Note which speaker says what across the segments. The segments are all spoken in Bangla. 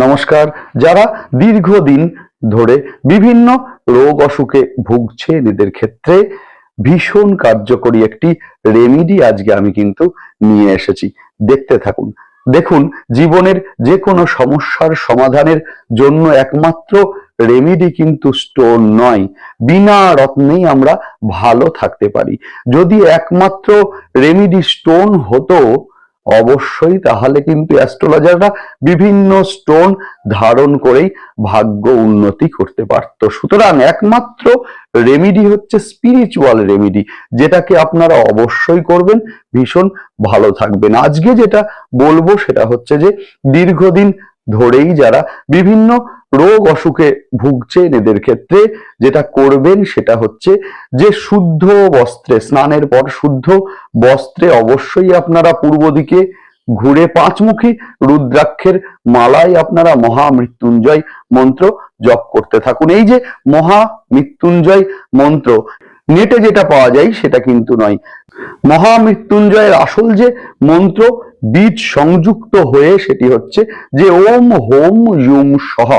Speaker 1: নমস্কার। যারা দীর্ঘদিন ধরে বিভিন্ন রোগ অসুখে ভুগছে, এদের ক্ষেত্রে ভীষণ কার্যকরী একটি রেমিডি আজকে আমি কিন্তু নিয়ে এসেছি। দেখতে থাকুন। দেখুন, জীবনের যে কোনো সমস্যার সমাধানের জন্য একমাত্র রেমিডি কিন্তু স্টোন নয়। বিনা রত্নেই আমরা ভালো থাকতে পারি। যদি একমাত্র রেমিডি স্টোন হতো অবশ্যই, তাহলে কিন্তু অ্যাস্ট্রোলজাররা বিভিন্ন স্টোন ধারণ করেই ভাগ্য উন্নতি করতে পারত। সুতরাং একমাত্র রেমিডি হচ্ছে স্পিরিচুয়াল রেমিডি যেটাকে আপনারা অবশ্যই করবেন। ভীষণ ভালো থাকবেন। আজকে যেটা বলব সেটা হচ্ছে যে দীর্ঘদিন ধরেই যারা বিভিন্ন রোগ অসুখে ভুগছেন এদের ক্ষেত্রে যেটা করবেন সেটা হচ্ছে যে শুদ্ধ বস্ত্রে, স্নানের পর শুদ্ধ বস্ত্রে অবশ্যই আপনারা পূর্ব দিকে ঘুরে পাঁচমুখী রুদ্রাক্ষের মালায় আপনারা মহামৃত্যুঞ্জয় মন্ত্র জপ করতে থাকুন। এই যে মহা মৃত্যুঞ্জয় মন্ত্র, নেটে যেটা পাওয়া যায় সেটা কিন্তু নয়। মহামৃত্যুঞ্জয়ের আসল যে মন্ত্র বীজ সংযুক্ত হয়ে সেটি হচ্ছে যে ওম হোম ইউম সহ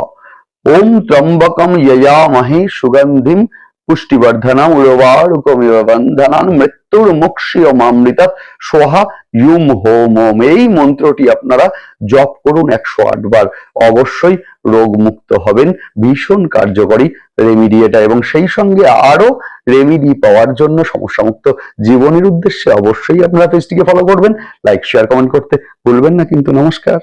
Speaker 1: ওম ত্রম্বকম ইয়ামাহি সুগন্ধিম পুষ্টিবর্ধনম উর্বারুকমিব বন্ধনান মৃত্যুর মুক্ষীয় মামৃতাৎ সোহা ইউম হোম। ওম এই মন্ত্রটি আপনারা জপ করুন একশো আট বার অবশ্যই রোগ মুক্ত হবেন, ভীষণ কার্যকরী রেমিডি এটা। এবং সেই সঙ্গে আরও রেমিডি পাওয়ার জন্য সমস্যামুক্ত জীবনের উদ্দেশ্যে অবশ্যই আপনারা পেজটিকে ফলো করবেন লাইক শেয়ার কমেন্ট করতে ভুলবেন না। কিন্তু নমস্কার।